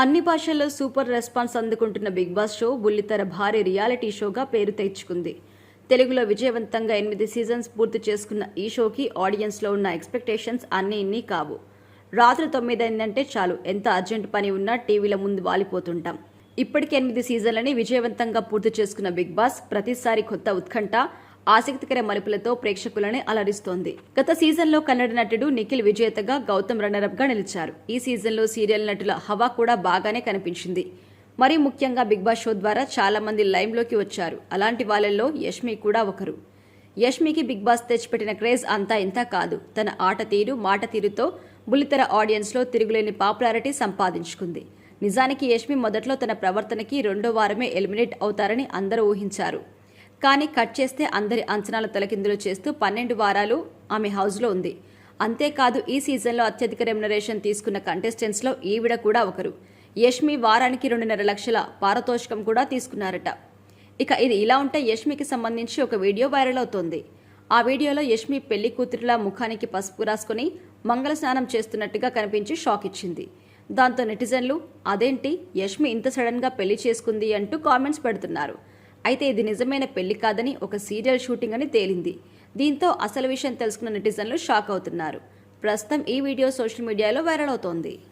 అన్ని భాషల్లో super response అందుకుంటున్న బిగ్ బాస్ షో బుల్లితెర భారీ రియాలిటీ షోగా పేరు తెచ్చుకుంది. తెలుగులో విజయవంతంగా ఎనిమిది సీజన్స్ పూర్తి చేసుకున్న ఈ షోకి ఆడియన్స్లో ఉన్న ఎక్స్పెక్టేషన్స్ అన్నీ ఇన్ని కావు. రాత్రి తొమ్మిది చాలు ఎంత అర్జెంట్ పని ఉన్నా టీవీల ముందు వాలిపోతుంటాం. ఇప్పటికి ఎనిమిది సీజన్లని విజయవంతంగా పూర్తి చేసుకున్న బిగ్ బాస్ ప్రతిసారి కొత్త ఉత్కంఠ ఆసక్తికర మలుపులతో ప్రేక్షకులని అలరిస్తోంది. గత సీజన్లో కన్నడ నటుడు నిఖిల్ విజేతగా గౌతమ్ రన్నరప్గా నిలిచారు. ఈ సీజన్లో సీరియల్ నటుల హవా కూడా బాగానే కనిపించింది. మరీ ముఖ్యంగా బిగ్ బాస్ షో ద్వారా చాలా మంది లైమ్లోకి వచ్చారు. అలాంటి వాళ్ళల్లో యష్మి కూడా ఒకరు. యష్మికి బిగ్ బాస్ తెచ్చిపెట్టిన క్రేజ్ అంతా ఇంత కాదు. తన ఆట తీరు మాట తీరుతో బుల్లితెర ఆడియన్స్లో తిరుగులేని పాపులారిటీ సంపాదించుకుంది. నిజానికి యష్మి మొదట్లో తన ప్రవర్తనకి రెండో వారమే ఎలిమినేట్ అవుతారని అందరూ ఊహించారు. కానీ కట్ చేస్తే అందరి అంచనాలు తలకిందులు చేస్తూ పన్నెండు వారాలు ఆమె హౌస్లో ఉంది. అంతేకాదు ఈ సీజన్లో అత్యధిక రెమ్యునరేషన్ తీసుకున్న కంటెస్టెంట్స్లో ఈవిడ కూడా ఒకరు. యష్మి వారానికి రెండున్నర లక్షల పారితోషికం కూడా తీసుకున్నారట. ఇక ఇది ఇలా ఉంటే యష్మికి సంబంధించి ఒక వీడియో వైరల్ అవుతోంది. ఆ వీడియోలో యష్మి పెళ్ళి కూతురులా ముఖానికి పసుపు రాసుకుని మంగళ స్నానం చేస్తున్నట్టుగా కనిపించి షాక్ ఇచ్చింది. దాంతో నెటిజన్లు అదేంటి? యష్మి ఇంత సడన్గా పెళ్ళి చేసుకుంది అంటూ కామెంట్స్ పెడుతున్నారు. అయితే ఇది నిజమైన పెళ్ళి కాదని ఒక సీరియల్ షూటింగ్ అని తేలింది. దీంతో అసలు విషయం తెలుసుకున్న నెటిజన్లు షాక్ అవుతున్నారు. ప్రస్తుతం ఈ వీడియో సోషల్ మీడియాలో వైరల్ అవుతోంది.